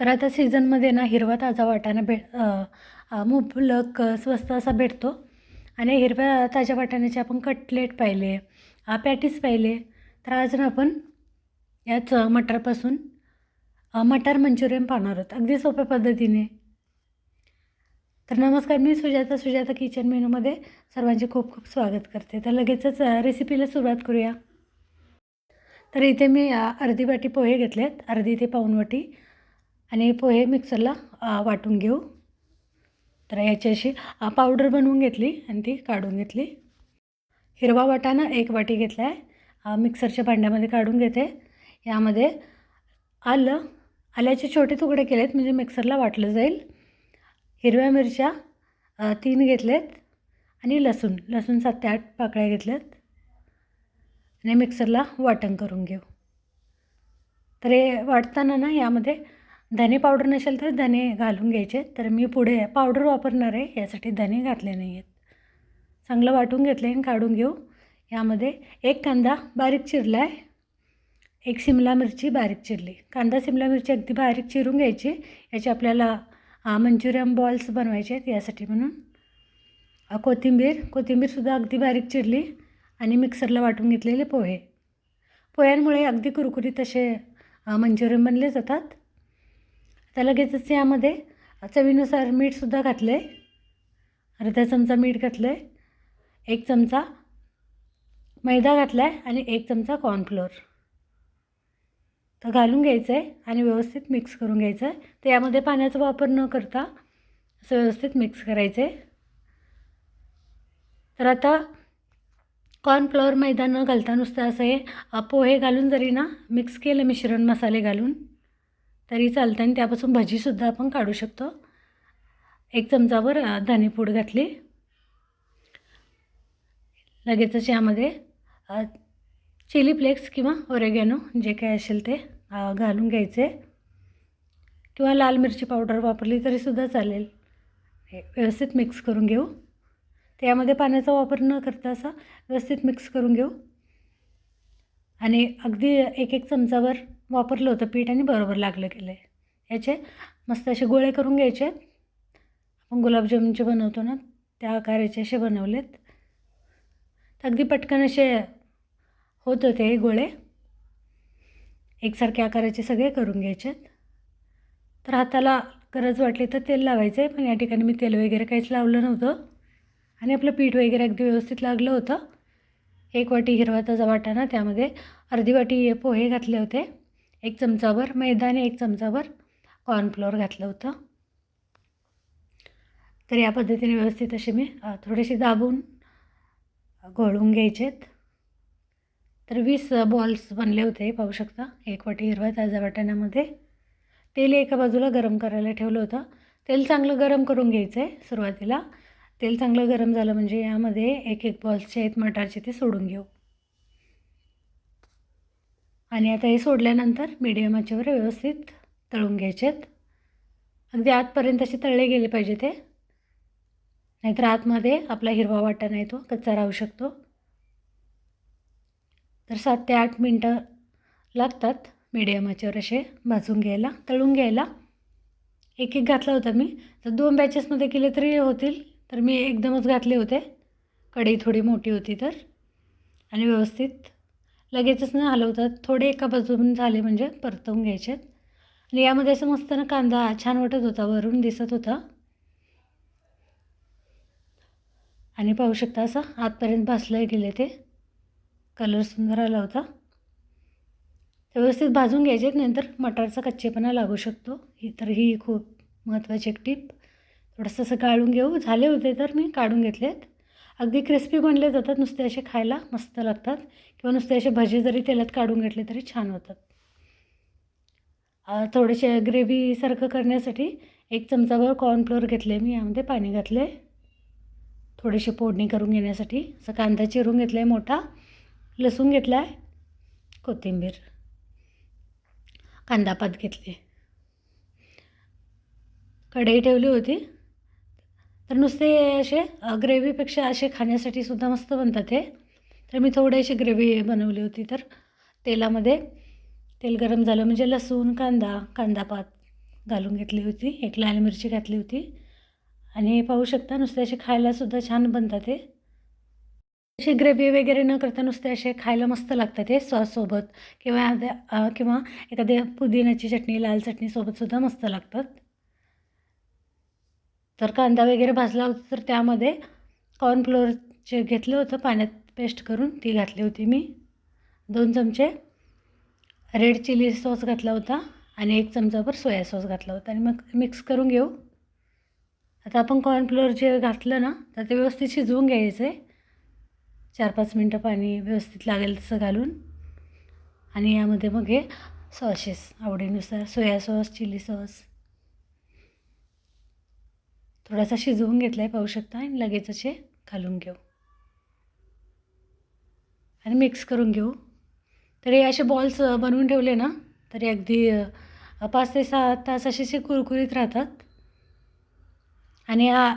तर आता सीझनमध्ये ना हिरवा ताजा वाटाणा भेट मुबलक स्वस्त असा भेटतो. आणि हिरव्या ताज्या वाटाण्याचे आपण कटलेट पाहिले पॅटीस पाहिले. तर आज ना आपण याच मटारपासून मटार मंचुरियन पाहणार आहोत. अगदी सोप्या पद्धतीने. तर नमस्कार मी सुजाता सुजाता किचन मेनूमध्ये सर्वांचे खूप खूप स्वागत करते. तर लगेचच रेसिपीला सुरुवात करूया. तर इथे मी अर्धी वाटी पोहे घेतलेत. अर्धी ते पाऊण वाटी आणि पोहे मिक्सरला वाटून घेऊ. तर याची अशी पावडर बनवून घेतली आणि ती काढून घेतली. हिरवा वाटाणा एक वाटी घेतला आहे मिक्सरच्या भांड्यामध्ये काढून घेते. यामध्ये आलं आल्याचे छोटे तुकडे केलेत म्हणजे मिक्सरला वाटलं जाईल. हिरव्या मिरच्या तीन घेतलेत. आणि लसूण लसूण सात ते आठ पाकळ्या घेतल्यात. आणि मिक्सरला वाटण करून घेऊ. तर हे वाटताना ना यामध्ये धने पावडर नसेल तर धने घालून घ्यायचे. तर मी पुढे पावडर वापरणार आहे. यासाठी धने घातले नाही आहेत. चांगलं वाटून घेतलं आणि काढून घेऊ. यामध्ये एक कांदा बारीक चिरला आहे एक शिमला मिरची बारीक चिरली. कांदा सिमला मिरची अगदी बारीक चिरून घ्यायची. याचे आपल्याला मंचुरियन बॉल्स बनवायचे आहेत यासाठी म्हणून. कोथिंबीर कोथिंबीरसुद्धा अगदी बारीक चिरली आणि मिक्सरला वाटून घेतलेले पोहे. पोह्यांमुळे अगदी कुरकुरीत असे मंचुरियन बनले जातात. आता लगेचच यामध्ये चवीनुसार मीठसुद्धा घातलं आहे अर्धा चमचा मीठ घातलं आहे एक चमचा मैदा घातला आहे आणि एक चमचा कॉर्नफ्लोअर तर घालून घ्यायचं आहे आणि व्यवस्थित मिक्स करून घ्यायचं आहे तर यामध्ये पाण्याचा वापर न करता असं व्यवस्थित मिक्स करायचं आहे तर आता कॉर्नफ्लॉवर मैदा न घालता नुसतं असं हे पोहे घालून जरी ना मिक्स केलं मिश्रण मसाले घालून तरी चालतं आणि त्यापासून भजीसुद्धा आपण काढू शकतो. एक चमचावर धनेपूड घातली. लगेचच यामध्ये चिली फ्लेक्स किंवा ओरेगॅनो जे काय असेल ते घालून घ्यायचे. किंवा लाल मिरची पावडर वापरली तरीसुद्धा चालेल. हे व्यवस्थित मिक्स करून घेऊ. त्यामध्ये पाण्याचा वापर न करता असा व्यवस्थित मिक्स करून घेऊ. आणि अगदी एक एक चमचावर वापरलं होतं पीठ आणि बरोबर लागलं गेलं आहे याचे मस्त असे गोळे करून घ्यायचे. आपण गुलाबजामुनचे बनवतो ना त्या आकाराचे असे बनवलेत. तर अगदी पटकन असे होत होते हे गोळे. एकसारख्या आकाराचे सगळे करून घ्यायचे. तर हाताला गरज वाटली तर तेल लावायचं आहे पण या ठिकाणी मी तेल वगैरे काहीच लावलं नव्हतं. आणि आपलं पीठ वगैरे अगदी व्यवस्थित लागलं होतं. एक वाटी हिरवा ताजा वाटाणा त्यामध्ये अर्धी वाटी पोहे घातले होते एक चमचाभर मैदा आणि एक चमचाभर कॉर्नफ्लोअर घातलं होतं. तर या पद्धतीने व्यवस्थित असे मी थोडेसे दाबून घोळून घ्यायचेत. तर वीस बॉल्स बनले होते पाहू शकता. एक वाटी हिरवा ताजा वाटाण्यामध्ये तेल एका बाजूला गरम करायला ठेवलं होतं. तेल चांगलं गरम करून घ्यायचं आहे सुरुवातीला. तेल चांगलं गरम झालं म्हणजे यामध्ये एक एक बॉल्सचे आहेत मटारचे ते सोडून घेऊ. आणि आता हे सोडल्यानंतर मीडियम आचेवर व्यवस्थित तळून घ्यायचे आहेत. अगदी आतपर्यंत असे तळले गेले पाहिजे ते. नाहीतर आतमध्ये आपला हिरवा वाटा नाही तो कच्चा राहू शकतो. तर सात ते आठ मिनटं लागतात मीडियम आचेवर असे भाजून घ्यायला तळून घ्यायला. एक एक घातला होता मी. तर दोन बॅचेसमध्ये केले तरी होतील. तर मी एकदमच घातले होते. कढई थोडी मोठी होती तर. आणि व्यवस्थित लगेचच न हलवतात. थोडे एका बाजून झाले म्हणजे परतवून घ्यायचे. आणि यामध्ये असं मस्त ना कांदा छान वाटत होता वरून दिसत होता. आणि पाहू शकता असं आतपर्यंत भासलं गेले ते. कलर सुंदर आला होता. व्यवस्थित भाजून घ्यायचे नंतर मटारचा कच्चेपणा लागू शकतो. ही तर ही खूप महत्त्वाची एक टीप. थोडंसं असं गाळून घेऊ. झाले होते तर मी काढून घेतलेत. अगदी क्रिस्पी बनले जातात. नुसते असे खायला मस्त लागतात. किंवा नुसते असे भजे जरी तेलात काढून घेतले तरी छान होतात. थोडेसे ग्रेव्हीसारखं करण्यासाठी एक चमचाभर कॉर्नफ्लोअर घेतले मी. यामध्ये पाणी घातले. थोडीशी फोडणी करून घेण्यासाठी. असं कांदा चिरून घेतला आहे मोठा. लसूण घेतला आहे कोथिंबीर कांदापात घेतले. कढई ठेवली होती. तर नुसते असे ग्रेव्हीपेक्षा असे खाण्यासाठी सुद्धा मस्त बनतात हे. तर मी थोडीशी ग्रेव्ही बनवली होती तर तेलामध्ये. तेल गरम झालं म्हणजे लसूण कांदा कांदापात घालून घेतली होती. एक लाल मिरची घातली होती. आणि पाहू शकता नुसते असे खायलासुद्धा छान बनतात ते असे ग्रेव्ही वगैरे न करता नुसते असे खायला मस्त लागतात ते सॉससोबत किंवा किंवा एखाद्या पुदिन्याची चटणी लाल चटणीसोबतसुद्धा मस्त लागतात. तर कांदा वगैरे भाजला होता तर त्यामध्ये कॉर्नफ्लोअरचे घेतलं होतं पाण्यात पेस्ट करून ती घातली होती मी. दोन चमचे रेड चिली सॉस घातला होता आणि एक चमचाभर सोया सॉस घातला होता. आणि मग मिक्स करून घेऊ. आता आपण कॉर्नफ्लोअर जे घातलं ना तर ते व्यवस्थित शिजवून घ्यायचं. आहे चार पाच मिनटं पाणी व्यवस्थित लागेल तसं घालून. आणि यामध्ये मग हे सॉसेस आवडीनुसार सोया सॉस चिली सॉस थोडासा शिजवून घेतला आहे पाहू शकता आणि लगेच असे घालून घेऊ. आणि मिक्स करून घेऊ. तर हे असे बॉल्स बनवून ठेवले ना तरी अगदी पाच ते सहा तास असे असे कुरकुरीत राहतात. आणि या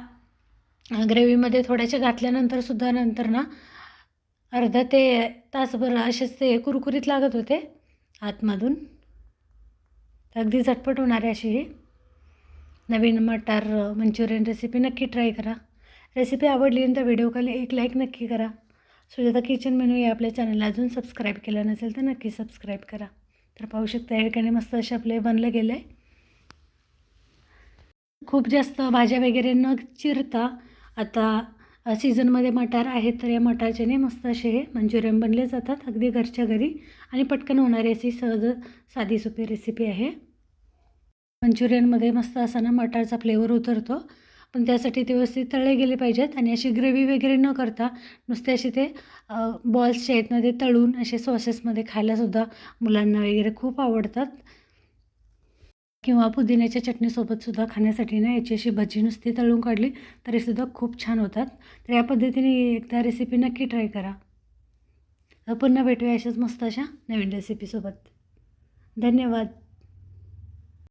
ग्रेव्हीमध्ये थोड्याशा घातल्यानंतर सुद्धा नंतर ना अर्धा ते तासभर असेच ते कुरकुरीत लागत होते आतमधून. तर अगदी झटपट होणारे अशी ही नवीन मटार मंचुरियन रेसिपी नक्की ट्राय करा. रेसिपी आवडली तर व्हिडिओखाली एक लाईक नक्की करा. सुजाता किचन मेनू या आपल्या चॅनलला अजून सबस्क्राईब केलं नसेल तर नक्की सबस्क्राईब करा. तर पाहू शकता या ठिकाणी मस्त असे आपले बनलं गेलं आहे खूप जास्त भाज्या वगैरे न चिरता आता सीझनमध्ये मटार आहेत तर या मटारच्याने मस्त असे हे मंचुरियन बनले जातात अगदी घरच्या घरी. आणि पटकन होणारी अशी सहज साधी सोपी रेसिपी आहे. मंचुरियनमध्ये मस्त असा ना मटारचा फ्लेवर उतरतो. पण त्यासाठी ते व्यवस्थित तळले गेले पाहिजेत आणि अशी ग्रेव्ही वगैरे न करता नुसते असे ते बॉल्स जे आहेत ना ते तळून असे सॉसेसमध्ये खायलासुद्धा मुलांना वगैरे खूप आवडतात. किंवा पुदिन्याच्या चटणीसोबतसुद्धा खाण्यासाठी ना याची अशी भजी नुसती तळून काढली तरीसुद्धा खूप छान होतात. तर या पद्धतीने एकदा रेसिपी नक्की ट्राय करा. पुन्हा भेटूया अशाच मस्त अशा नवीन रेसिपीसोबत धन्यवाद.